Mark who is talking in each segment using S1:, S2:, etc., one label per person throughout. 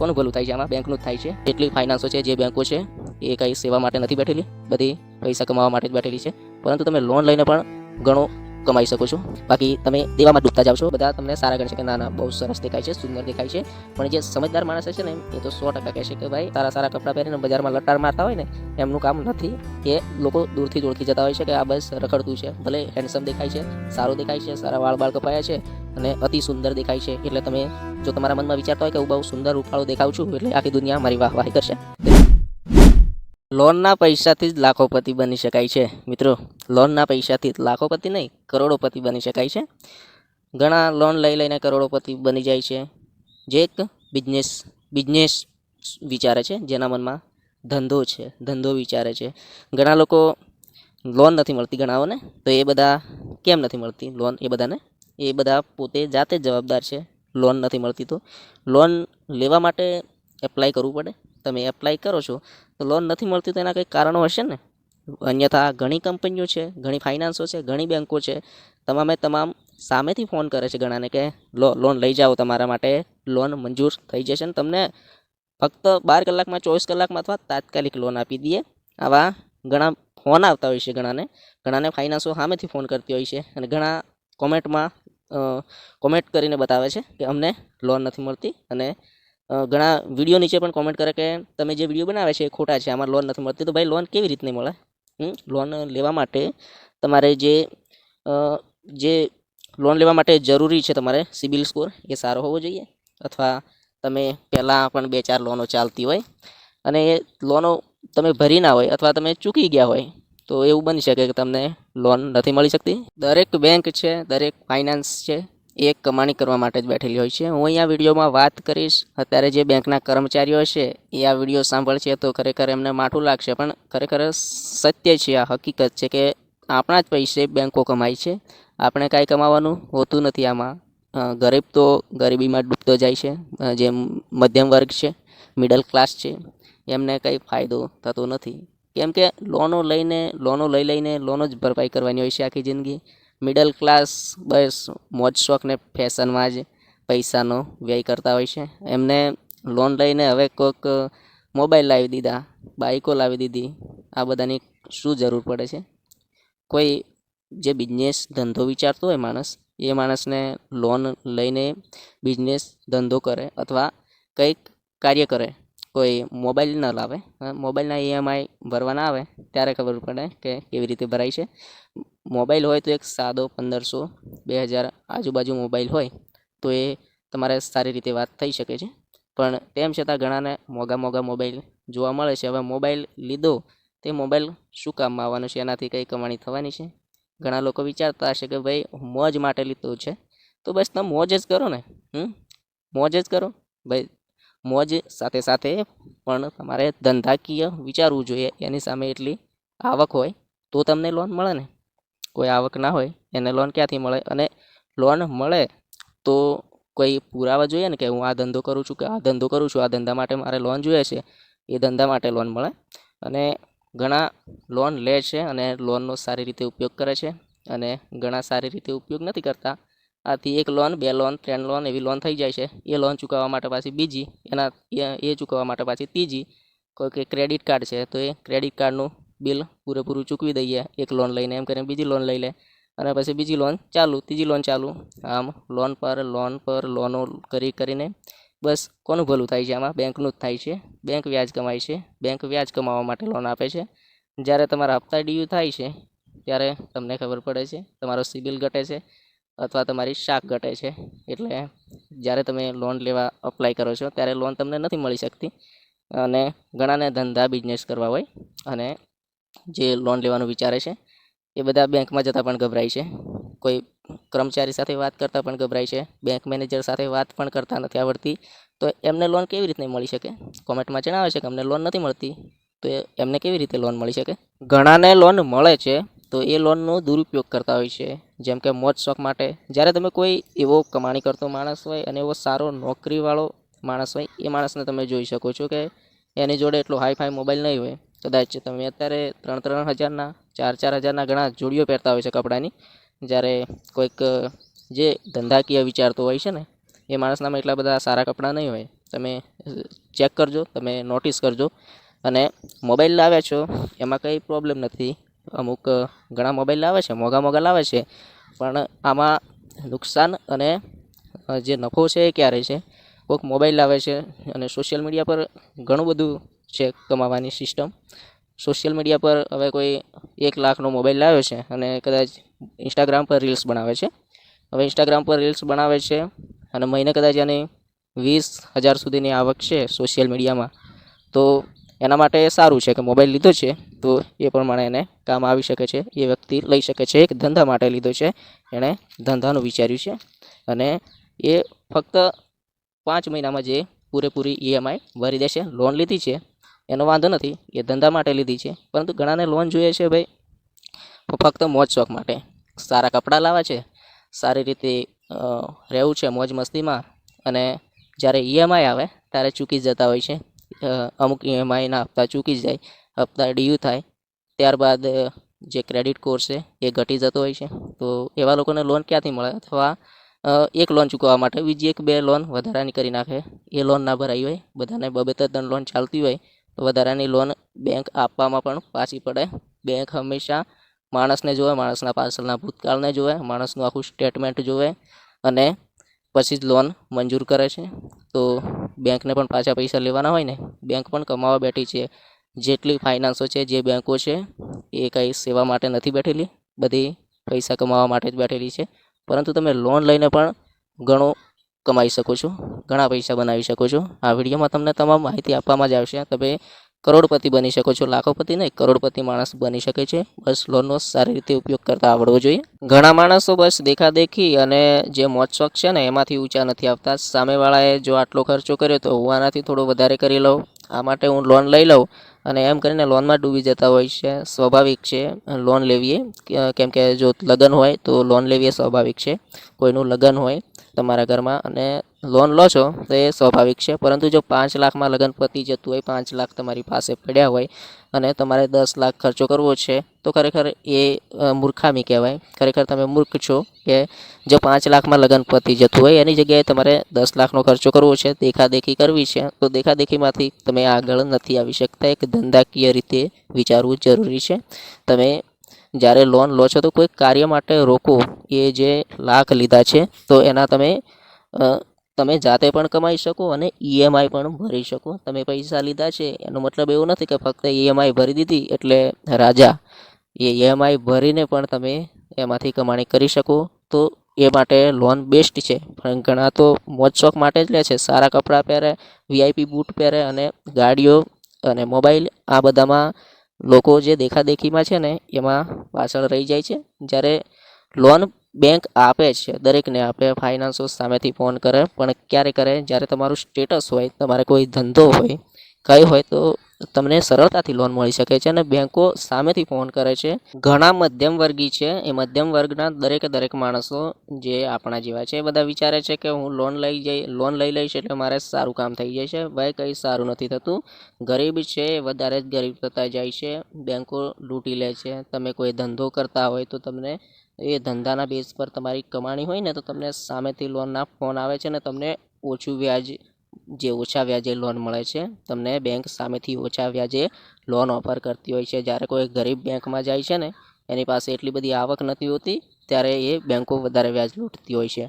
S1: કોનું ભલું થાય છે આમાં? બેંકનું જ થાય છે. એટલી ફાઇનાન્સો છે, જે બેંકો છે, એ કંઈ સેવા માટે નથી બેઠેલી. બધી પૈસા કમાવા માટે જ બેઠેલી છે. પરંતુ તમે લોન લઈને પણ ઘણો કમાઈ શકો છો. બાકી તમે દેવામાં ડૂબતા જાવ છો. બધા તમને સારા ગણશે કે ના ના, બહુ સરસ દેખાય છે, સુંદર દેખાય છે. પણ જે સમજદાર માણસ છે ને, એ તો સો ટકા કહેશે કે ભાઈ, સારા સારા કપડાં પહેરીને બજારમાં લટાર મારતા હોય ને, એમનું કામ નથી. એ લોકો દૂરથી જ જતા હોય છે કે આ બસ રખડતું છે. ભલે હેન્ડસમ દેખાય છે, સારું દેખાય છે, સારા વાળ બાળ કપાયા છે અને અતિ સુંદર દેખાય છે. એટલે તમે જો તમારા મનમાં વિચારતા હોય કે હું બહુ સુંદર રૂપાળો દેખાઉં છું, એટલે આખી દુનિયા મારી વાહવાહી કરશે. લોનના પૈસાથી જ લાખોપતિ બની શકાય છે, મિત્રો. લોનના પૈસાથી જ લાખોપતિ નહીં, કરોડોપતિ બની શકાય છે. ઘણા લોન લઈ લઈને કરોડોપતિ બની જાય છે. જે એક બિઝનેસ બિઝનેસ વિચારે છે, જેના મનમાં ધંધો છે, ધંધો વિચારે છે. ઘણા લોકો લોન નથી મળતી ઘણાઓને, તો એ બધા કેમ નથી મળતી લોન? એ બધાને? એ બધા પોતે જાતે જવાબદાર છે, લોન નથી મળતી તો. લોન લેવા માટે એપ્લાય કરવું પડે. તમે એપ્લાય કરો છો તો લોન નથી મળતી તો એના કંઈક કારણો હશે ને? અન્યથા ઘણી કંપનીઓ છે, ઘણી ફાઇનાન્સો છે, ઘણી બેન્કો છે, તમામે તમામ સામેથી ફોન કરે છે ઘણાને કે, લો લોન લઈ જાઓ તમારા માટે લોન મંજૂર થઈ જશે ને તમને ફક્ત બાર કલાકમાં, ચોવીસ કલાકમાં અથવા તાત્કાલિક લોન આપી દઈએ. આવા ઘણા ફોન આવતા હોય છે ઘણાને ઘણાને ફાઇનાન્સો સામેથી ફોન કરતી હોય છે અને ઘણા કોમેન્ટમાં કોમેન્ટ કરીને બતાવે છે કે અમને લોન નથી મળતી અને ઘણા વીડિયો નીચે પણ કોમેન્ટ કરે કે તમે જે વીડિયો બનાવે છે એ ખોટા છે, આમાં લોન નથી મળતી. તો ભાઈ લોન કેવી રીતની મળે? લોન લેવા માટે તમારે જે જે લોન લેવા માટે જરૂરી છે તમારે સિબિલ સ્કોર એ સારો હોવો જોઈએ અથવા તમે પહેલાં પણ બે ચાર લોનો ચાલતી હોય અને એ લોનો તમે ભરી ના હોય અથવા તમે ચૂકી ગયા હોય તો એવું બની શકે કે તમને લોન નથી મળી શકતી. દરેક બેંક છે, દરેક ફાઇનાન્સ છે એ કમાણી કરવા માટે જ બેઠેલી હોય છે. હું અહીંયા વિડીયોમાં વાત કરીશ. અત્યારે જે બેંકના કર્મચારીઓ છે, એ આ વીડિયો સાંભળશે તો ખરેખર એમને માઠું લાગશે. પણ ખરેખર સત્ય છે, આ હકીકત છે કે આપણા જ પૈસે બેંકો કમાય છે. આપણે કાંઈ કમાવાનું હોતું નથી આમાં. ગરીબ તો ગરીબીમાં ડૂબતો જાય છે. જે મધ્યમ વર્ગ છે મિડલ ક્લાસ છે, એમને કંઈ ફાયદો થતો નથી. કેમ કે લોનો લઈને લોનો લઈ લઈને લોનો જ ભરપાઈ કરવાની હોય છે આખી જિંદગી. મિડલ ક્લાસ બસ મોજ શોખ ને ફેશનમાં જ પૈસાનો વ્યય કરતા હોય છે. એમને લોન લઈને હવે કોઈક મોબાઈલ લાવી દીધા, બાઈકો લાવી દીધી, આ બધાની શું જરૂર પડે છે? કોઈ જે બિઝનેસ ધંધો વિચારતો હોય માણસ, એ માણસને લોન લઈને બિઝનેસ ધંધો કરે અથવા કંઈક કાર્ય કરે. કોઈ મોબાઈલ ન લાવે મોબાઈલના ઈએમઆઈ ભરવાના આવે, ત્યારે ખબર પડે કે કેવી રીતે ભરાય છે. મોબાઈલ હોય તો એક સાદો પંદરસો બે હજાર આજુબાજુ મોબાઈલ હોય, તો એ તમારે સારી રીતે વાત થઈ શકે છે. પણ તેમ છતાં ઘણાને મોંઘા મોંઘા મોબાઈલ જોવા મળે છે. હવે મોબાઈલ લીધો, તે મોબાઈલ શું કામમાં આવવાનો છે? એનાથી કંઈ કમાણી થવાની છે? ઘણા લોકો વિચારતા હશે કે ભાઈ, મોજ માટે લીધો છે. તો બસ તમે મોજ જ કરો ને, હમ? મોજ જ કરો. ભાઈ મોજ સાથે સાથે પણ તમારે ધંધાકીય વિચારવું જોઈએ. એની સામે એટલી આવક હોય તો તમને લોન મળે ને? કોઈ આવક ના હોય એને લોન ક્યાંથી મળે? અને લોન મળે તો કોઈ પુરાવા જોઈએ ને કે હું આ ધંધો કરું છું કે આ ધંધો કરું છું? આ ધંધા માટે મારે લોન જોઈએ છે. એ ધંધા માટે લોન મળે. અને ઘણા લોન લે છે અને લોનનો સારી રીતે ઉપયોગ કરે છે અને ઘણા સારી રીતે ઉપયોગ નથી કરતા. આથી એક લોન બે લોન ત્રણ લોન એવી લોન થઈ જાય છે. એ લોન ચૂકવવા માટે પાછી બીજી, એના, એ- ચૂકવવા માટે પાછી ત્રીજી. કોઈ કે ક્રેડિટ કાર્ડ છે, તો એ ક્રેડિટ કાર્ડનું બિલ પૂરેપૂરું ચૂકવી દઈએ. એક લોન લઈને એમ કરીને બીજી લોન લઈ લે. અને પછી બીજી લોન ચાલુ, ત્રીજી લોન ચાલુ. આમ લોન પર લોન પર લોનો કરી, કરીને બસ કોનું ભલું થાય છે આમાં? બેંકનું જ થાય છે. બેંક વ્યાજ કમાય છે. બેંક વ્યાજ કમાવા માટે લોન આપે છે. જ્યારે તમારા હપ્તા ડ્યુ થાય છે, ત્યારે તમને ખબર પડે છે, તમારો સિબિલ ઘટે છે. અથવા તમારી શાક ઘટે છે. એટલે જ્યારે તમે લોન લેવા અપ્લાય કરો છો, ત્યારે લોન તમને નથી મળી શકતી. અને ઘણાને ધંધા બિઝનેસ કરવા હોય અને જે લોન લેવાનું વિચારે છે, એ બધા બેંકમાં જતાં પણ ગભરાય છે. કોઈ કર્મચારી સાથે વાત કરતાં પણ ગભરાય છે. બેંક મેનેજર સાથે વાત પણ કરતા નથી આવડતી. તો એમને લોન કેવી રીતે મળી શકે? કોમેન્ટમાં જણાવે છે કે અમને લોન નથી મળતી. તો એમને કેવી રીતે લોન મળી શકે? ઘણાને લોન મળે છે તો એ લોનનો દુરુપયોગ કરતા હોય છે. જેમ કે મોજ શોખ માટે. જ્યારે તમે કોઈ એવો કમાણી કરતો માણસ હોય અને એવો સારો નોકરીવાળો માણસ હોય, એ માણસને તમે જોઈ શકો છો કે એની જોડે એટલો હાઈ ફાઈ મોબાઈલ નહીં હોય. કદાચ તમે અત્યારે ત્રણ ત્રણ હજારના, ચાર ચાર હજારના ઘણા જોડીઓ પહેરતા હોય છે કપડાની. જ્યારે કોઈક, જે ધંધાકીય વિચારતો હોય છે ને, એ માણસનામાં એટલા બધા સારા કપડાં નહીં હોય. તમે ચેક કરજો, તમે નોટિસ કરજો. અને મોબાઈલ લાવ્યા છો, એમાં કંઈ પ્રોબ્લેમ નથી. અમુક ઘણા મોબાઈલ લાવે છે, મોંઘા મોંઘા લાવે છે. પણ આમાં નુકસાન અને જે નફો છે એ ક્યારે છે? કોઈક મોબાઈલ લાવે છે અને સોશિયલ મીડિયા પર ઘણું બધું છે કમાવાની સિસ્ટમ સોશિયલ મીડિયા પર હવે કોઈ એક લાખનો મોબાઈલ લાવ્યો છે અને કદાચ ઇન્સ્ટાગ્રામ પર રીલ્સ બનાવે છે. હવે ઇન્સ્ટાગ્રામ પર રીલ્સ બનાવે છે અને મહિને કદાચ એની વીસ હજાર સુધીની આવક છે સોશિયલ મીડિયામાં તો એના માટે સારું છે કે મોબાઈલ લીધો છે. તો એ પ્રમાણે એને કામ આવી શકે છે. એ વ્યક્તિ લઈ શકે છે એક ધંધા માટે લીધો છે. એણે ધંધાનું વિચાર્યું છે. અને એ ફક્ત પાંચ મહિનામાં જે પૂરેપૂરી ઈએમઆઈ ભરી દેશે લોન લીધી છે. એનો વાંધો નથી, એ ધંધા માટે લીધી છે. પરંતુ ઘણાને લોન જોઈએ છે ભાઈ. ફક્ત મોજ શોખ માટે. સારા કપડાં લાવવા છે. સારી રીતે રહેવું છે મોજ મસ્તીમાં. અને જ્યારે ઈએમઆઈ આવે, ત્યારે ચૂકી જતા હોય છે. અમુક ઈએમઆઈના હપ્તા ચૂકી જાય, હપ્તા ડ્યુ થાય, ત્યારબાદ જે ક્રેડિટ કોર્સ છે એ ઘટી જતો હોય છે. તો એવા લોકોને લોન ક્યાંથી મળે? અથવા એક લોન ચૂકવવા માટે બીજી એક બે લોન વધારાની કરી નાખે. એ લોન ના ભરાઈ હોય, બધાને બબે ત્રણ લોન ચાલતી હોય, તો વધારાની લોન બેંક આપવામાં પણ પાછી પડે. બેંક હંમેશા માણસને જોવે, માણસના પાર્સલના ભૂતકાળને જોવે, માણસનું આખું સ્ટેટમેન્ટ જોવે અને પછી જ લોન મંજૂર કરે છે. તો બેંકને પણ પાછા પૈસા લેવાના હોય ને, બેંક પણ કમાવા બેઠી છે. જેટલી ફાઇનાન્સો છે, જે બેંકો છે, એ કંઈ સેવા માટે નથી બેઠેલી. બધી પૈસા કમાવા માટે જ બેઠેલી છે. પરંતુ તમે લોન લઈને પણ ઘણો કમાઈ શકો છો, ઘણા પૈસા બનાવી શકો છો. આ વિડીયોમાં તમને તમામ માહિતી આપવામાં જ આવશે. તમે કરોડપતિ બની શકો છો. લાખોપતિ નહીં, કરોડપતિ માણસ બની શકે છે. બસ લોનનો સારી રીતે ઉપયોગ કરતા આવડવો જોઈએ. ઘણા માણસો બસ દેખાદેખી અને જે મોજ શોખ છે ને, એમાંથી ઊંચા નથી આવતા. સામેવાળાએ જો આટલો ખર્ચો કર્યો તો હું આનાથી થોડો વધારે કરી લઉં. આ માટે હું લોન લઈ લઉં અને એમ કરીને લોનમાં ડૂબી જતા હોય છે. સ્વાભાવિક છે લોન લેવીએ. કેમ કે જો લગ્ન હોય તો લોન લેવીએ સ્વાભાવિક છે. કોઈનું લગ્ન હોય તમારા ઘરમાં અને લોન લો છો, તો એ સ્વાભાવિક છે. પરંતુ જો પાંચ લાખમાં લગ્ન પતી જતું હોય, પાંચ લાખ તમારી પાસે પડ્યા હોય અને તમારે દસ લાખ ખર્ચો કરવો છે, તો ખરેખર એ મૂર્ખામી કહેવાય. ખરેખર તમે મૂર્ખ છો કે જો પાંચ લાખમાં લગ્ન પતી જતું હોય, એની જગ્યાએ તમારે દસ લાખનો ખર્ચો કરવો છે, દેખાદેખી કરવી છે, તો દેખાદેખીમાંથી તમે આગળ નથી આવી શકતા. એક ધંધાકીય રીતે વિચારવું જરૂરી છે. તમે જ્યારે લોન લો છો, તો કોઈ કાર્ય માટે રોકો. એ જે લાખ લીધા છે, તો એના તમે તમે જાતે પણ કમાઈ શકો અને ઈએમઆઈ પણ ભરી શકો. તમે પૈસા લીધા છે, એનો મતલબ એવું નથી કે ફક્ત ઈએમઆઈ ભરી દીધી એટલે રાજા. એ ઈએમઆઈ ભરીને પણ તમે એમાંથી કમાણી કરી શકો. તો એ માટે લોન બેસ્ટ છે. પણ ઘણા તો મોજ શોખ માટે જ લે છે. સારા કપડાં પહેરે વીઆઈપી બૂટ પહેરે અને ગાડીઓ અને મોબાઈલ આ બધામાં લોકો જે દેખાદેખીમાં છે ને, એમાં પાછળ રહી જાય છે. જ્યારે લોન બેંક આપે છે, દરેકને આપે ફાઇનાન્સો સામેથી ફોન કરે, પણ ક્યારે કરે? જ્યારે તમારું સ્ટેટસ હોય, તમારે કોઈ ધંધો હોય, કંઈ હોય, તો તમને સરળતાથી લોન મળી શકે છે અને બેંકો સામેથી ફોન કરે છે. ઘણા મધ્યમ વર્ગી છે. એ મધ્યમ વર્ગના દરેકે દરેક માણસો જે આપણા જેવા છે, એ બધા વિચારે છે કે હું લોન લઈ જઈ લોન લઈ લઈશ એટલે મારે સારું કામ થઈ જાય છે. ભાઈ, કંઈ સારું નથી થતું. ગરીબ છે વધારે જ ગરીબ થતા જાય છે. બેંકો લૂંટી લે છે. તમે કોઈ ધંધો કરતા હોય, તો તમને એ ધંધાના બેઝ પર તમારી કમાણી હોય ને તો તમને સામેથી લોનના ફોન આવે છે ને તમને ઓછું વ્યાજ જે ઓછા વ્યાજે લોન મળે છે, તમને બેંક સામેથી ઓછા વ્યાજે લોન ઓફર કરતી હોય છે. જ્યારે કોઈ ગરીબ બેંકમાં જાય છે ને, એની પાસે એટલી બધી આવક નથી હોતી, ત્યારે એ બેંકો વધારે વ્યાજ લૂંટતી હોય છે.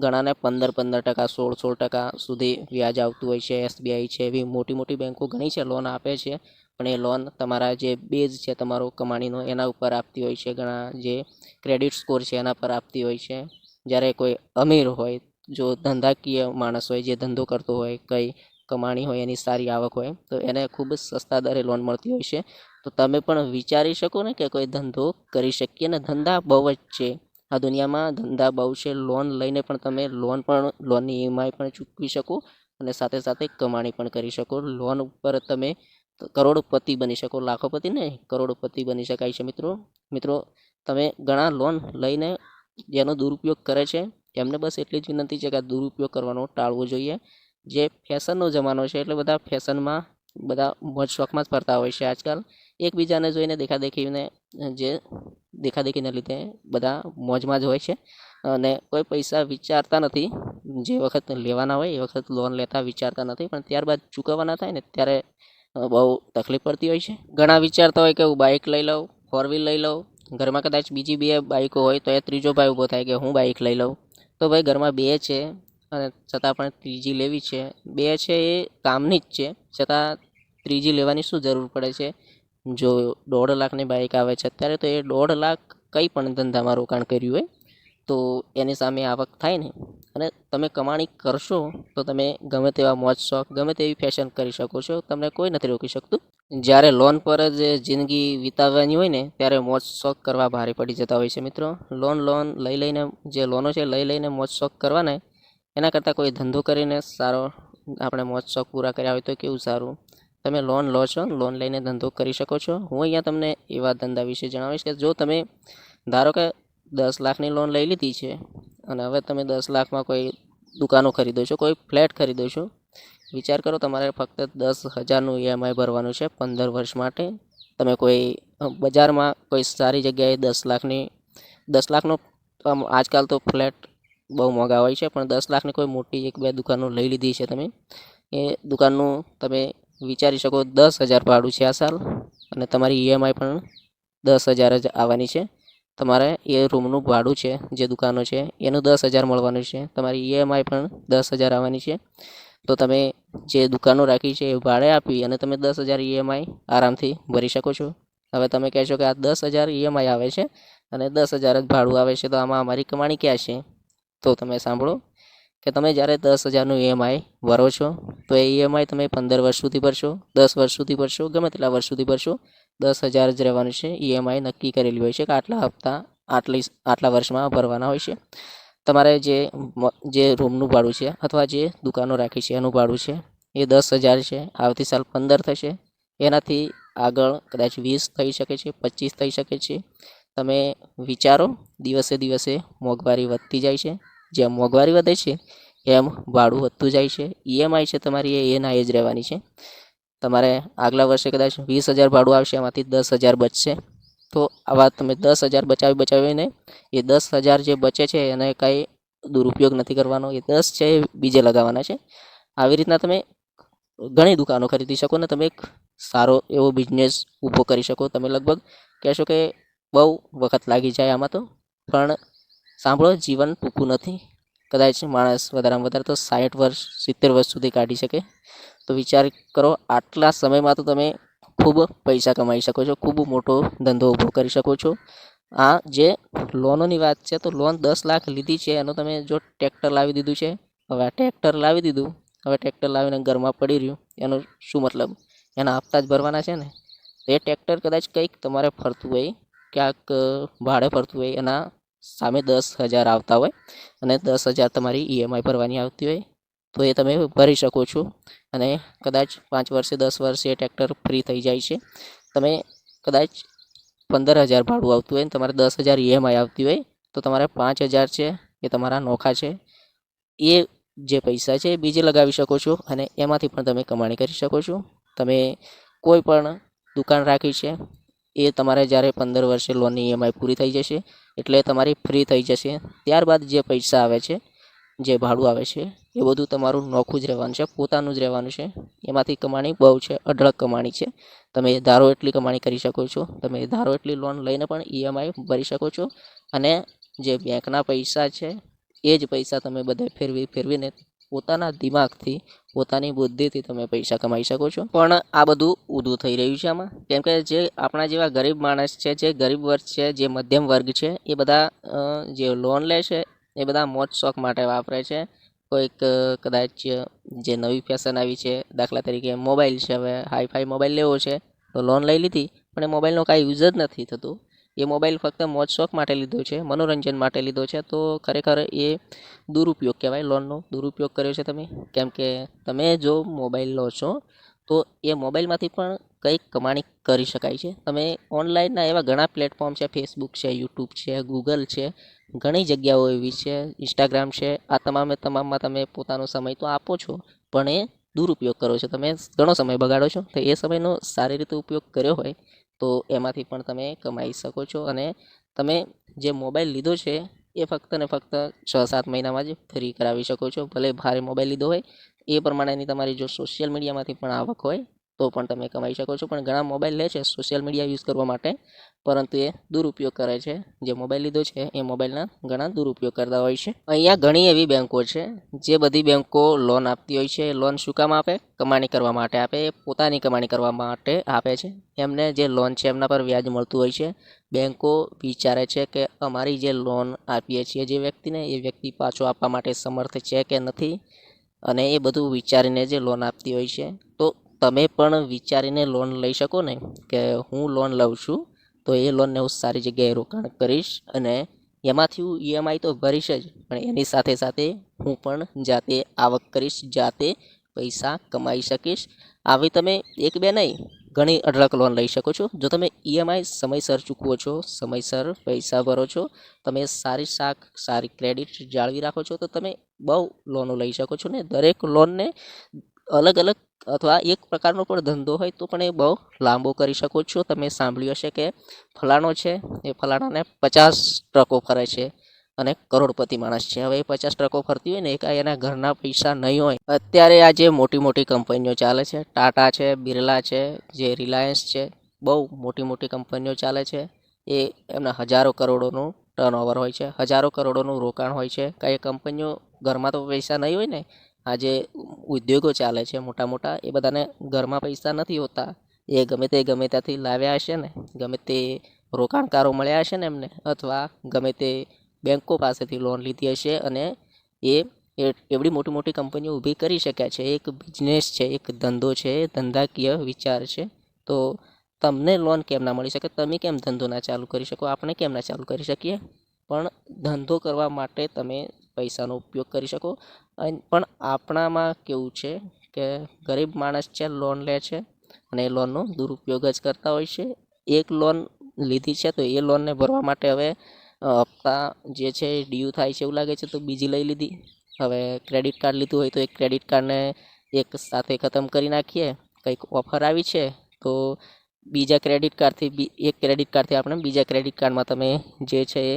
S1: ઘણાને પંદર પંદર ટકા, સોળ સોળ ટકા સુધી વ્યાજ આવતું હોય છે. એસબીઆઈ છે, એવી મોટી મોટી બેંકો ઘણી છે લોન આપે છે. પણ એ લોન તમારા જે બેઝ છે તમારો કમાણીનો, એના ઉપર આપતી હોય છે ઘણા જે ક્રેડિટ સ્કોર છે એના પર આપતી હોય છે. જ્યારે કોઈ અમીર હોય, જો ધંધાકીય માણસ હોય, જે ધંધો કરતો હોય, કંઈ કમાણી હોય, એની સારી આવક હોય, તો એને ખૂબ જ સસ્તા દરે લોન મળતી હોય છે. તો તમે પણ વિચારી શકો ને કે કોઈ ધંધો કરી શકીએ ને ધંધા બહુ જ છે. આ દુનિયામાં ધંધા બહુ છે લોન લઈને પણ તમે લોન પણ લોનની ઈએમઆઈ પણ ચૂકવી શકો અને સાથે સાથે કમાણી પણ કરી શકો. લોન ઉપર તમે કરોડપતિ બની શકો, લાખોપતિ નહીં, કરોડપતિ બની શકાય છે મિત્રો. મિત્રો, તમે ઘણા લોન લઈને જેનો દુરુપયોગ કરે છે, એમને બસ એટલી જ વિનંતી છે કે આ દુરુપયોગ કરવાનો ટાળવો જોઈએ. જે ફેશનનો જમાનો છે, એટલે બધા ફેશનમાં બધા મોજ શોખમાં જ ફરતા હોય છે આજકાલ. એકબીજાને જોઈને દેખાદેખીને, જે દેખાદેખીને લીધે બધા મોજમાં જ હોય છે. અને કોઈ પૈસા વિચારતા નથી, જે વખત લેવાના હોય એ વખત લોન લેતા વિચારતા નથી, પણ ત્યારબાદ ચૂકવવાના થાય ને ત્યારે બહુ તકલીફ પડતી હોય છે. ઘણા વિચારતા હોય કે હું બાઇક લઈ લઉં ફોર વ્હીલ લઈ લઉં. ઘરમાં કદાચ બીજી બે બાઇકો હોય તો એ ત્રીજો ભાઈ ઊભો થાય કે હું બાઇક લઈ લઉં. તો ભાઈ ઘરમાં બે છે અને છતાં પણ ત્રીજી લેવી છે. બે છે એ કામની જ છે. છતાં ત્રીજી લેવાની શું જરૂર પડે છે? જો દોઢ લાખની બાઇક આવે છે, અત્યારે તો એ દોઢ લાખ કંઈ પણ ધંધામાં રોકાણ કર્યું હોય તો એની સામે આવક થાય ને, અને તમે કમાણી કરશો તો તમે ગમે તેવા મોજ શોખ, ગમે તેવી ફેશન કરી શકો છો, તમને કોઈ નથી રોકી શકતું. જ્યારે લોન પર જ જિંદગી વિતાવવાની હોય ને, ત્યારે મોજ શોખ કરવા ભારે પડી જતા હોય છે મિત્રો. લોન લોન લઈ લઈને, જે લોનો છે, લઈ લઈને મોજ શોખ કરવાને, એના કરતાં કોઈ ધંધો કરીને સારો આપણે મોજ શોખ પૂરા કર્યા હોય તો કેવું સારું? તમે લોન લો છો લોન લઈને ધંધો કરી શકો છો. હું અહીંયા તમને એવા ધંધા વિશે જણાવીશ કે જો તમે, ધારો કે દસ લાખની લોન લઈ લીધી છે. અને હવે તમે દસ લાખમાં કોઈ દુકાનો ખરીદો છો, કોઈ ફ્લેટ ખરીદો છો, વિચાર કરો તમારે ફક્ત દસ હજારનું ઈએમઆઈ ભરવાનું છે પંદર વર્ષ માટે. તમે કોઈ બજારમાં કોઈ સારી જગ્યાએ દસ લાખની, દસ લાખનો આજકાલ તો ફ્લેટ બહુ મોંઘા હોય છે, પણ દસ લાખની કોઈ મોટી એક બે દુકાનો લઈ લીધી છે તમે. એ દુકાનનું તમે વિચારી શકો દસ હજાર ભાડું છે આ સાલ. અને તમારી ઈએમઆઈ પણ દસ હજાર જ આવવાની છે. તમારે એ રૂમનું ભાડું છે, જે દુકાનો છે, એનું દસ હજાર મળવાનું છે. તમારી ઈએમઆઈ પણ દસ હજાર આવવાની છે. તો તમે જે દુકાનો રાખી છે એ ભાડે આપી અને તમે દસ હજાર ઈએમઆઈ આરામથી ભરી શકો છો. હવે તમે કહેશો કે આ દસ હજાર ઈએમઆઈ આવે છે અને દસ હજાર જ ભાડું આવે છે, તો આમાં અમારી કમાણી ક્યાં છે? તો તમે સાંભળો. કે તમે જ્યારે દસ હજારનું ઈએમઆઈ ભરો છો, તો એ ઈએમઆઈ તમે પંદર વર્ષ સુધી ભરશો, દસ વર્ષ સુધી ભરશો, ગમે તેટલા વર્ષ સુધી ભરશો, દસ હજાર જ રહેવાનું છે ઈએમઆઈ નક્કી કરેલી હોય છે કે આટલા હપ્તા, આટલી આટલા વર્ષમાં ભરવાના હોય છે. તમારે જે જે રૂમનું ભાડું છે અથવા જે દુકાનો રાખી છે એનું ભાડું છે, એ દસ હજાર છે, આવતી સાલ પંદર થશે. એનાથી આગળ કદાચ વીસ થઈ શકે છે, પચીસ થઈ શકે છે. તમે વિચારો, દિવસે દિવસે મોંઘવારી વધતી જાય છે. જેમ મોંઘવારી વધે છે, એમ ભાડું વધતું જાય છે. ઈએમઆઈ છે તમારી, એ એના એ જ રહેવાની છે. તમારે આગલા વર્ષે કદાચ વીસ હજાર ભાડું આવશે, એમાંથી દસ હજાર બચશે. તો આવા તમે દસ હજાર બચાવી બચાવીને, એ દસ હજાર જે બચે છે, એને કાંઈ દુરુપયોગ નથી કરવાનો. એ દસ છે, એ બીજે લગાવવાના છે. આવી રીતના તમે ઘણી દુકાનો ખરીદી શકો ને તમે એક સારો એવો બિઝનેસ ઊભો કરી શકો. તમે લગભગ કહેશો કે બહુ વખત લાગી જાય આમાં તો. પણ સાંભળો, જીવન ટૂંકું નથી. કદાચ માણસ વધારેમાં વધારે તો સાઠ વર્ષ, સિત્તેર વર્ષ સુધી કાઢી શકે. તો વિચાર કરો, આટલા સમયમાં તો તમે ખૂબ પૈસા કમાઈ શકો છો, ખૂબ મોટો ધંધો ઊભો કરી શકો છો. આ જે લોનોની વાત છે, તો લોન દસ લાખ લીધી છે, એનો તમે જો ટ્રેક્ટર લાવી દીધું છે, હવે આ ટ્રેક્ટર લાવી દીધું, હવે ટ્રેક્ટર લાવીને ઘરમાં પડી રહ્યું, એનો શું મતલબ? એના હપ્તા જ ભરવાના છે ને? એ ટ્રેક્ટર કદાચ કંઈક તમારે ફરતું હોય, ક્યાંક ભાડે ફરતું હોય, એના સામે દસ હજાર આવતા હોય અને દસ હજાર તમારી ઈએમઆઈ ભરવાની આવતી હોય, તો એ તમે ભરી શકો છો. અને કદાચ પાંચ વર્ષે, દસ વર્ષે ટ્રેક્ટર ફ્રી થઈ જાય છે. તમે કદાચ પંદર હજાર ભાડું આવતું હોય ને તમારે દસ હજાર ઈએમઆઈ આવતી હોય, તો તમારે પાંચ હજાર છે, એ તમારા નોખા છે. એ જે પૈસા છે, એ બીજે લગાવી શકો છો અને એમાંથી પણ તમે કમાણી કરી શકો છો. તમે કોઈ પણ દુકાન રાખી છે, એ તમારે જ્યારે પંદર વર્ષે લોનની ઈએમઆઈ પૂરી થઈ જશે એટલે તમારી ફ્રી થઈ જશે. ત્યારબાદ જે પૈસા આવે છે, જે ભાડું આવે છે, એ બધું તમારું નોખું જ રહેવાનું છે, પોતાનું જ રહેવાનું છે. એમાંથી કમાણી બહુ છે, અઢળક કમાણી છે. તમે ધારો એટલી કમાણી કરી શકો છો. તમે ધારો એટલી લોન લઈને પણ ઈએમઆઈ ભરી શકો છો. અને જે બેંકના પૈસા છે, એ જ પૈસા તમે બધે ફેરવી, ફેરવીને પોતાના દિમાગથી, પોતાની બુદ્ધિથી તમે પૈસા કમાઈ શકો છો. પણ આ બધું ઊંધું થઈ રહ્યું છે આમાં. કેમ કે જે આપણા જેવા ગરીબ માણસ છે, જે ગરીબ વર્ગ છે, જે મધ્યમ વર્ગ છે, એ બધા જે લોન લે છે, એ બધા મોજ શોખ માટે વાપરે છે. કોઈક કદાચ જે નવી ફેશન આવી છે, દાખલા તરીકે મોબાઈલ છે, હવે હાઈફાઈ મોબાઈલ લેવો છે, તો લોન લઈ લીધી, પણ એ મોબાઈલનો કાંઈ યુઝ જ નથી થતું. એ મોબાઈલ ફક્ત મોજ શોખ માટે લીધો છે, મનોરંજન માટે લીધો છે, તો ખરેખર એ દુરુપયોગ કહેવાય લોનનો દુરુપયોગ કર્યો છે તમે? કેમ કે તમે જો મોબાઈલ લો છો, તો એ મોબાઈલમાંથી પણ કંઈક કમાણી કરી શકાય છે. તમે ઓનલાઈનના એવા ઘણા પ્લેટફોર્મ છે ફેસબુક છે યુટ્યુબ છે ગૂગલ છે, ઘણી જગ્યાઓ એવી છે ઇન્સ્ટાગ્રામ છે, આ તમામે તમામમાં તમે પોતાનો સમય તો આપો છો, પણ એ દુરુપયોગ કરો છો. તમે ઘણો સમય બગાડો છો, તો એ સમયનો સારી રીતે ઉપયોગ કર્યો હોય તો એમાંથી પણ તમે કમાઈ શકો છો અને તમે જે મોબાઈલ લીધો છે, એ ફક્ત ને ફક્ત છ સાત મહિનામાં જ ફ્રી કરાવી શકો છો. ભલે ભારે મોબાઈલ લીધો હોય, એ પ્રમાણેની તમારી જો સોશિયલ મીડિયામાંથી પણ આવક હોય તો પણ તમે કમાઈ શકો છો. પણ ઘણા મોબાઈલ લે છે સોશિયલ મીડિયા યુઝ કરવા માટે. પરંતુ એ દુરુપયોગ કરે છે. જે મોબાઈલ લીધો છે એ મોબાઈલના ઘણા દુરુપયોગ કરતા હોય છે. અહીંયા ઘણી એવી બેંકો છે જે બધી બેંકો લોન આપતી હોય છે. લોન શું કામ આપે? કમાણી કરવા માટે આપે. એ પોતાની કમાણી કરવા માટે આપે છે. એમને જે લોન છે એમના પર વ્યાજ મળતું હોય છે. બેંકો વિચારે છે કે અમારી જે લોન આપીએ છીએ જે વ્યક્તિને એ વ્યક્તિ પાછો આપવા માટે સમર્થ છે કે નથી અને એ બધું વિચારીને જે લોન આપતી હોય છે. તો તમે પણ વિચારીને લોન લઈ શકો ને કે હું લોન લઉં છું, તો એ લોનને હું સારી જગ્યાએ રોકાણ કરીશ અને એમાંથી હું ઈએમઆઈ તો ભરીશ જ, પણ એની સાથે સાથે હું પણ જાતે આવક કરીશ, જાતે પૈસા કમાઈ શકીશ. આવી તમે એક બે નહીં, ઘણી અઢળક લોન લઈ શકો છો. જો તમે ઈએમઆઈ સમયસર ચૂકવો છો, સમયસર પૈસા ભરો છો, તમે સારી શાક સારી ક્રેડિટ જાળવી રાખો છો, તો તમે બહુ લોનો લઈ શકો છો ને. દરેક લોનને અલગ અલગ અથવા એક પ્રકારનો પણ ધંધો હોય તો પણ એ બહુ લાંબો કરી શકો છો. તમે સાંભળ્યું હશે કે ફલાણો છે, એ ફલાણાને પચાસ ટ્રકો ફરે છે અને કરોડપતિ માણસ છે. હવે એ પચાસ ટ્રકો ફરતી હોય ને, એ કાંઈ એના ઘરના પૈસા નહીં હોય. અત્યારે આ જે મોટી મોટી કંપનીઓ ચાલે છે, ટાટા છે, બિરલા છે, જે રિલાયન્સ છે, બહુ મોટી મોટી કંપનીઓ ચાલે છે, એ એમના હજારો કરોડોનું ટર્નઓવર હોય છે. હજારો કરોડોનું રોકાણ હોય છે. કાંઈ કંપનીઓ ઘરમાં તો પૈસા નહીં હોય ને આ જે ઉદ્યોગો ચાલે છે મોટા મોટા એ બધાને ઘરમાં પૈસા નથી હોતા. એ ગમે તે ગમે ત્યાંથી લાવ્યા હશે ને, ગમે તે રોકાણકારો મળ્યા હશે ને એમને, અથવા ગમે તે બેંકો પાસેથી લોન લીધી હશે અને એ એવડી મોટી મોટી કંપનીઓ ઊભી કરી શક્યા છે. એક બિઝનેસ છે, એક ધંધો છે, ધંધાકીય વિચાર છે. તો તમને લોન કેમ ના મળી શકે? તમે કેમ ધંધો ના ચાલુ કરી શકો? આપણે કેમ ના ચાલુ કરી શકીએ? પણ ધંધો કરવા માટે તમે પૈસાનો ઉપયોગ કરી શકો. પણ આપણામાં કેવું છે કે ગરીબ માણસ છે લોન લે છે અને એ લોનનો દુરુપયોગ જ કરતા હોય છે. એક લોન લીધી છે તો એ લોનને ભરવા માટે હવે હપ્તા જે છે એ ડ્યુ થાય છે એવું લાગે છે તો બીજી લઈ લીધી. હવે ક્રેડિટ કાર્ડ લીધું હોય તો એ ક્રેડિટ કાર્ડને એક સાથે ખતમ કરી નાખીએ. કંઈક ઓફર આવી છે તો બીજા ક્રેડિટ કાર્ડથી એક ક્રેડિટ કાર્ડથી આપણે બીજા ક્રેડિટ કાર્ડમાં તમે જે છે એ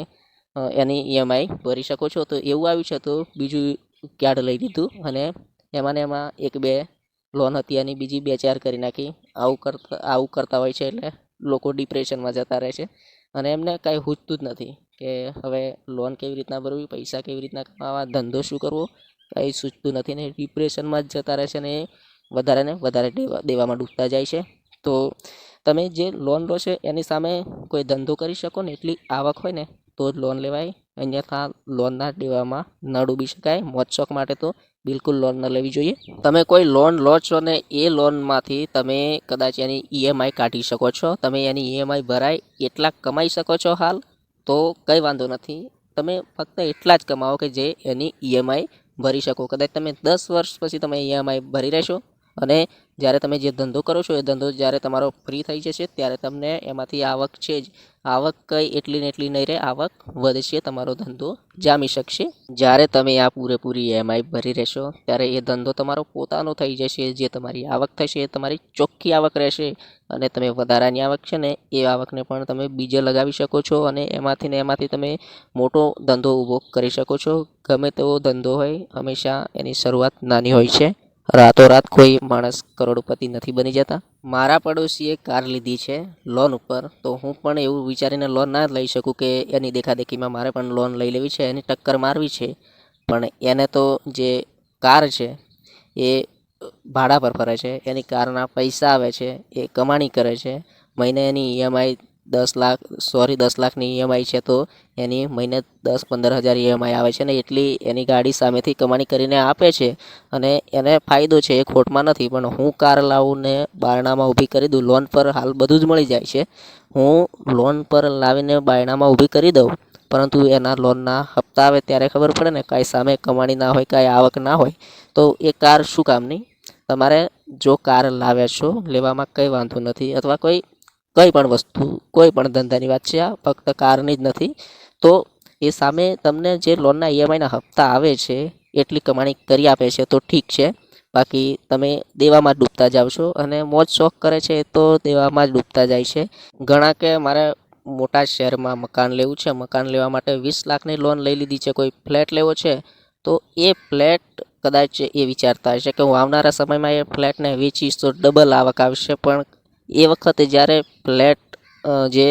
S1: એની ઈએમઆઈ ભરી શકો છો. તો એવું આવ્યું છે તો બીજું કાર્ડ લઈ લીધું અને એમાં ને એમાં એક બે લોન હતી અને બીજી બે ચાર કરી નાખી. આવું કરતા આવું કરતા હોય છે એટલે લોકો ડિપ્રેશનમાં જતા રહે છે. અને એમને કાંઈ સૂચતું જ નથી કે હવે લોન કેવી રીતના ભરવી, પૈસા કેવી રીતના કમાવા, ધંધો શું કરવો, કાંઈ સૂચતું નથી ને ડિપ્રેશનમાં જ જતા રહે છે ને વધારે ને વધારે દેવા, દેવામાં ડૂબતા જાય છે. તો તમે જે લોન લો છે એની સામે કોઈ ધંધો કરી શકો ને એટલી આવક હોય ને તો જ લોન લેવાય. અન્યથા લોનના દેવામાં ન ડૂબી શકાય. મોજ શોખ માટે તો બિલકુલ લોન ન લેવી જોઈએ. તમે કોઈ લોન લો છો ને એ લોનમાંથી તમે કદાચ એની ઈએમઆઈ કાઢી શકો છો. તમે એની ઈએમઆઈ ભરાય એટલા કમાઈ શકો છો હાલ, તો કંઈ વાંધો નથી. તમે ફક્ત એટલા જ કમાવો કે જે એની ઈએમઆઈ ભરી શકો. કદાચ તમે દસ વર્ષ પછી તમે ઈએમઆઈ ભરી રહેશો અને જ્યારે તમે જે ધંધો કરો છો, એ ધંધો જ્યારે તમારો ફ્રી થઈ જશે, ત્યારે તમને એમાંથી આવક છે જ. આવક કંઈ એટલી ને એટલી નહીં રહે, આવક વધશે તમારો ધંધો જામી શકશે. જ્યારે તમે આ પૂરેપૂરી ઈએમઆઈ ભરી રહેશો, ત્યારે એ ધંધો તમારો પોતાનો થઈ જશે, જે તમારી આવક થશે, એ તમારી ચોખ્ખી આવક રહેશે. અને તમે વધારાની આવક છે ને, એ આવકને પણ તમે બીજે લગાવી શકો છો અને એમાંથી ને એમાંથી તમે મોટો ધંધો ઊભો કરી શકો છો. ગમે તેવો ધંધો હોય, હંમેશા એની શરૂઆત નાની હોય છે. રાતોરાત કોઈ માણસ કરોડપતિ નથી બની જતા. મારા પડોશીએ કાર લીધી છે લોન ઉપર. તો હું પણ એવું વિચારીને લોન ના લઈ શકું કે એની દેખાદેખીમાં મારે પણ લોન લઈ લેવી છે, એની ટક્કર મારવી છે. પણ એને તો જે કાર છે એ ભાડા પર ફરે છે, એની કારના પૈસા આવે છે, એ કમાણી કરે છે, મહિને એની ઈએમઆઈ દસ લાખ સોરી દસ લાખની ઈએમઆઈ છે તો એની મહિને દસ પંદર હજાર ઈએમઆઈ આવે છે ને એટલી એની ગાડી સામેથી કમાણી કરીને આપે છે અને એને ફાયદો છે, એ ખોટમાં નથી, પણ હું કાર લાવું ને બારણામાં ઊભી કરી દઉં લોન પર હાલ બધું જ મળી જાય છે. હું લોન પર લાવીને બારણામાં ઊભી કરી દઉં, પરંતુ એના લોનના હપ્તા આવે ત્યારે ખબર પડે ને કાંઈ સામે કમાણી ના હોય, કાંઈ આવક ના હોય, તો એ કાર શું કામની? તમારે જો કાર લાવ્યા છો, લેવામાં કંઈ વાંધો નથી, અથવા કોઈ કંઈ પણ વસ્તુ, કોઈ પણ ધંધાની વાત છે, આ ફક્ત કારની જ નથી. તો એ સામે તમને જે લોનના ઈએમઆઈના હપ્તા આવે છે, એટલી કમાણી કરી આપે છે, તો ઠીક છે. બાકી તમે દેવામાં ડૂબતા જાઓ છો અને મોજ શોખ કરે છે તો દેવામાં જ ડૂબતા જાય છે. ઘણા કે મારે મોટા શહેરમાં મકાન લેવું છે, મકાન લેવા માટે વીસ લાખની લોન લઈ લીધી છે, કોઈ ફ્લેટ લેવો છે, તો એ ફ્લેટ કદાચ એ વિચારતા હશે કે હું આવનારા સમયમાં એ ફ્લેટને વેચીશ તો ડબલ આવક આવશે, પણ એ વખતે જ્યારે ફ્લેટ જે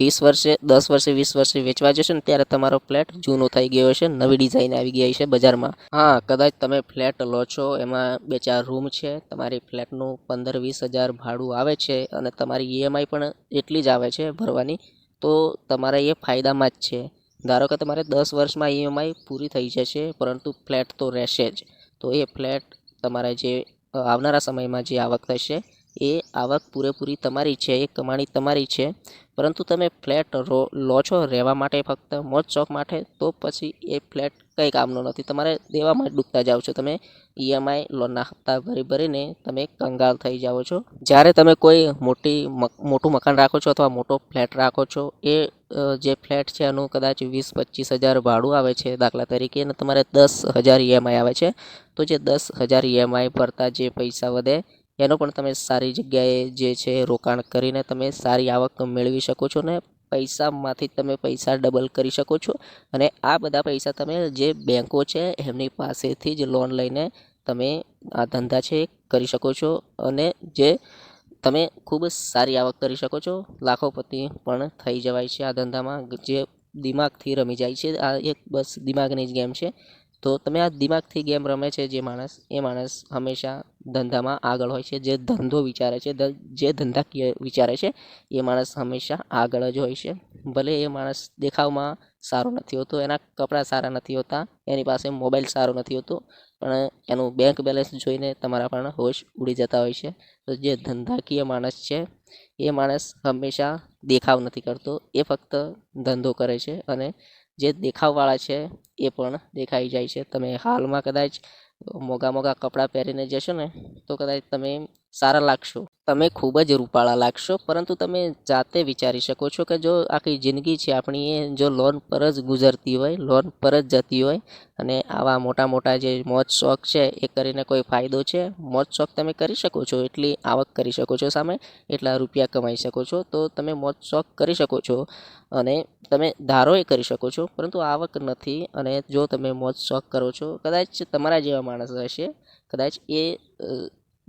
S1: વીસ વર્ષે, દસ વર્ષે, વીસ વર્ષે વેચવા જશે ને ત્યારે તમારો ફ્લેટ જૂનો થઈ ગયો હશે, નવી ડિઝાઇન આવી ગઈ છે બજારમાં. હા, કદાચ તમે ફ્લેટ લો છો, એમાં બે ચાર રૂમ છે, તમારી ફ્લેટનું પંદર વીસ હજાર ભાડું આવે છે અને તમારી ઈએમઆઈ પણ એટલી જ આવે છે ભરવાની, તો તમારે એ ફાયદામાં જ છે. ધારો કે તમારે દસ વર્ષમાં ઈએમઆઈ પૂરી થઈ જશે, પરંતુ ફ્લેટ તો રહેશે જ. તો એ ફ્લેટ તમારે જે આવનારા સમયમાં જે આવક થશે એ આવક પૂરેપૂરી તમારી છે એ કમાણી તમારી છે. પરંતુ તમે ફ્લેટ રો લો છો રહેવા માટે ફક્ત મોજ શોખ માટે, તો પછી એ ફ્લેટ કંઈ કામનો નથી. તમારે દેવામાં ડૂબતા જાઓ છો. તમે ઈએમઆઈ લોનના હપ્તા ભરી ભરીને તમે કંગાલ થઈ જાઓ છો. જ્યારે તમે કોઈ મોટી મોટું મકાન રાખો છો અથવા મોટો ફ્લેટ રાખો છો, એ જે ફ્લેટ છે એનું કદાચ વીસ પચીસ હજાર ભાડું આવે છે દાખલા તરીકે અને તમારે દસ હજાર ઈએમઆઈ આવે છે. તો જે દસ હજાર ઈએમઆઈ ભરતા જે પૈસા વધે એનો પણ તમે સારી જગ્યાએ જે છે રોકાણ કરીને તમે સારી આવક મેળવી શકો છો ને પૈસામાંથી તમે પૈસા ડબલ કરી શકો છો અને આ બધા પૈસા તમે જે બેંકો છે એમની પાસેથી જ લોન લઈને તમે આ ધંધા છે કરી શકો છો અને જે તમે ખૂબ સારી આવક કરી શકો છો. લાખોપતિ પણ થઈ જવાય છે આ ધંધામાં જે દિમાગથી રમી જાય છે. આ એક બસ દિમાગની જ ગેમ છે. તો તમે આ દિમાગથી ગેમ રમે છે જે માણસ, એ માણસ હંમેશા ધંધામાં આગળ હોય છે. જે ધંધો વિચારે છે જે ધંધાકીય વિચારે છે, એ માણસ હંમેશા આગળ જ હોય છે. ભલે એ માણસ દેખાવમાં સારો નથી હોતો, એના કપડાં સારા નથી હોતા, એની પાસે મોબાઈલ સારો નથી હોતો, પણ એનું બેંક બેલેન્સ જોઈને તમારા પણ હોશ ઉડી જતા હોય છે. તો જે ધંધાકીય માણસ છે, એ માણસ હંમેશા દેખાવ નથી કરતો, એ ફક્ત ધંધો કરે છે અને જે દેખાવવાળા છે, એ પણ દેખાઈ જાય છે. તમે હાલમાં કદાચ મોંઘા મોંઘા કપડાં પહેરીને જશો ને, તો કદાચ તમે સારા લાગશો. તમે ખૂબ જ રૂપાળા લાગશો, પરંતુ તમે જાતે વિચારી શકો છો કે જો આખી જિંદગી છે આપણી એ, જો લોન પર જ ગુજરતી હોય, લોન પર જ જતી હોય, અને આવા મોટા મોટા જે મોજ શોખ છે એ કરીને કોઈ ફાયદો છે, મોજ શોખ તમે કરી શકો છો, એટલી આવક કરી શકો છો સામે, એટલા રૂપિયા કમાઈ શકો છો, તો તમે મોજ શોખ કરી શકો છો, અને તમે ધારો એ કરી શકો છો, પરંતુ આવક નથી, અને જો તમે મોજ શોખ કરો છો, કદાચ તમારા જેવા માણસ હશે, કદાચ એ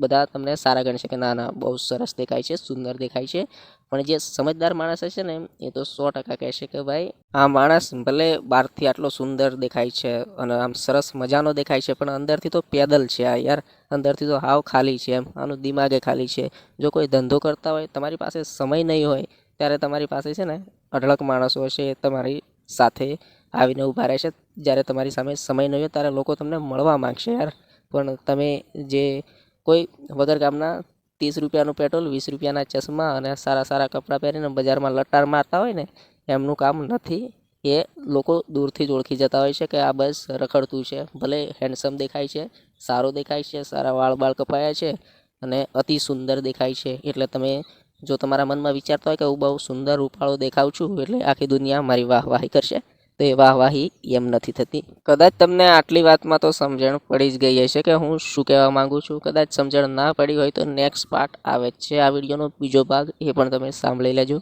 S1: બધા તમને સારા ગણશે કે ના ના બહુ સરસ દેખાય છે, સુંદર દેખાય છે. પણ જે સમજદાર માણસ હશે ને એ તો સો ટકા કહેશે કે ભાઈ, આ માણસ ભલે બહારથી આટલો સુંદર દેખાય છે અને આમ સરસ મજાનો દેખાય છે, પણ અંદરથી તો પેદલ છે આ યાર. અંદરથી તો હાવ ખાલી છે એમ, આનું દિમાગે ખાલી છે. જો કોઈ ધંધો કરતા હોય, તમારી પાસે સમય નહીં હોય, ત્યારે તમારી પાસે છે ને અઢળક માણસો હશે તમારી સાથે આવીને ઊભા રહેશે. જ્યારે તમારી સામે સમય નહીં હોય, ત્યારે લોકો તમને મળવા માંગશે યાર. પણ તમે જે કોઈ વગર કામના ત્રીસ રૂપિયાનું પેટ્રોલ, વીસ રૂપિયાના ચશ્મા અને સારા સારા કપડાં પહેરીને બજારમાં લટાર મારતા હોય ને, એમનું કામ નથી. એ લોકો દૂરથી જ ઓળખી જતા હોય છે કે આ બસ રખડતું છે. ભલે હેન્ડસમ દેખાય છે, સારો દેખાય છે, સારા વાળ બાળ કપાયા છે અને અતિ સુંદર દેખાય છે. એટલે તમે જો તમારા મનમાં વિચારતા હોય કે હું બહુ સુંદર રૂપાળો દેખાઉં છું, એટલે આખી દુનિયા મારી વાહવાહી કરશે. તો એ વાહવાહી એમ નથી થતી. કદાચ તમને આટલી વાતમાં તો સમજણ પડી જ ગઈ હશે કે હું શું કહેવા માંગુ છું. કદાચ સમજણ ના પડી હોય તો નેક્સ્ટ પાર્ટ આવે જ છે. આ વિડીયોનો બીજો ભાગ એ પણ તમે સાંભળી લેજો.